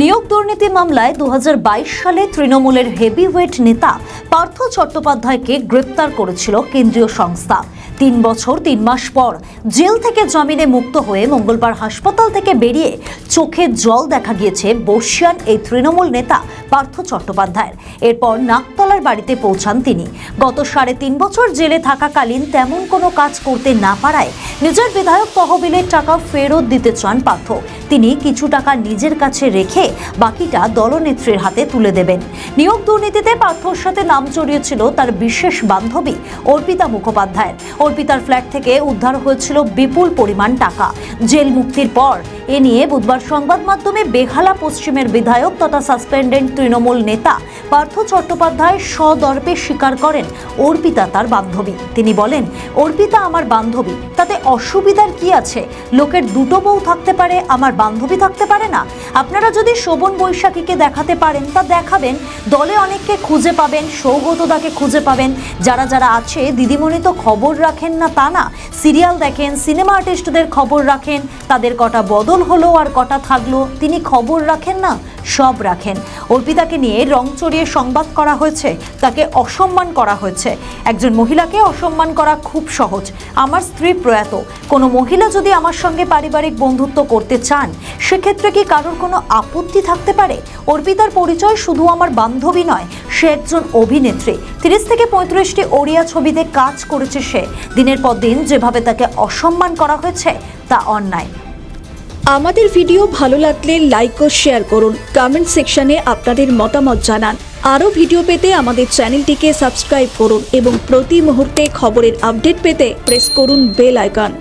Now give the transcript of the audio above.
নিয়োগ দুর্নীতি মামলায় দু হাজার বাইশ সালে তৃণমূলের হেভিওয়েট নেতা পার্থ চট্টোপাধ্যায়কে গ্রেপ্তার করেছিল কেন্দ্রীয় সংস্থা। তিন বছর, তিন মাস পর জেল থেকে জামিনে মুক্ত হয়ে মঙ্গলবার হাসপাতাল থেকে বেরিয়ে চোখে জল দেখা গিয়েছে বর্ষিয়ান এই তৃণমূল নেতা পার্থ চট্টোপাধ্যায়ের। এরপর নাকতলার বাড়িতে পৌঁছান তিনি। গত সাড়ে তিন বছর জেলে থাকাকালীন তেমন কোনো কাজ করতে না পারায় নিজের বিধায়ক তহবিলের টাকা ফেরত দিতে চান পার্থ। তিনি কিছু টাকা নিজের কাছে রেখে বাকিটা দলনেত্রীর হাতে তুলে দেবেন। নিয়োগ দুর্নীতিতে পার্থর সাথে নাম জড়িয়েছিল তার বিশেষ বান্ধবী অর্পিতা মুখোপাধ্যায়ের অর্পিতার ফ্ল্যাট থেকে উদ্ধার হয়েছিল বিপুল পরিমাণ টাকা। জেল মুক্তির পর এ নিয়ে বুধবার সংবাদ মাধ্যমে বেহালা পশ্চিমের বিধায়ক তথা সাসপেন্ডেন্ট তৃণমূল নেতা পার্থ চট্টোপাধ্যায় সদর্পে স্বীকার করেন অর্পিতা তার বান্ধবী। তিনি বলেন, অর্পিতা আমার বান্ধবী, তাতে অসুবিধার কি আছে? লোকের দুটো বউ থাকতে পারে, আমার বান্ধবী থাকতে পারে না। আপনারা যদি শোভন বৈশাখীকে দেখাতে পারেন, তা দেখাবেন। দলে অনেককে খুঁজে পাবেন, সৌগতদাকে খুঁজে পাবেন। যারা যারা আছে, দিদিমণি তো খবর রাখেন না তা না। সিরিয়াল দেখেন, সিনেমা আর্টিস্টদের খবর রাখেন, তাদের কটা বদল হলো আর কটা থাকল, তিনি খবর রাখেন না, সব রাখেন। অর্পিতাকে নিয়ে রং চড়িয়ে সংবাদ করা হয়েছে, তাকে অসম্মান করা হয়েছে। একজন মহিলাকে অসম্মান করা খুব সহজ, আমার স্ত্রী প্রয়াত, কোনো মহিলা যদি আমার সঙ্গে পারিবারিক বন্ধুত্ব করতে চান, সেক্ষেত্রে কি কারোর কোনো আপত্তি থাকতে পারে? অর্পিতার পরিচয় শুধু আমার বান্ধবী নয় সে একজন অভিনেত্রী। তিরিশ থেকে পঁয়ত্রিশটি ওড়িয়া ছবিতে কাজ করেছে সে। দিনের পর দিন যেভাবে তাকে অসম্মান করা হয়েছে, তা অন্যায়। আমাদের ভিডিও ভালো লাগলে লাইক ও শেয়ার করুন। কমেন্ট সেকশনে আপনাদের মতামত জানান। আরও ভিডিও পেতে আমাদের চ্যানেলটিকে সাবস্ক্রাইব করুন এবং প্রতি মুহূর্তে খবরের আপডেট পেতে প্রেস করুন বেল আইকন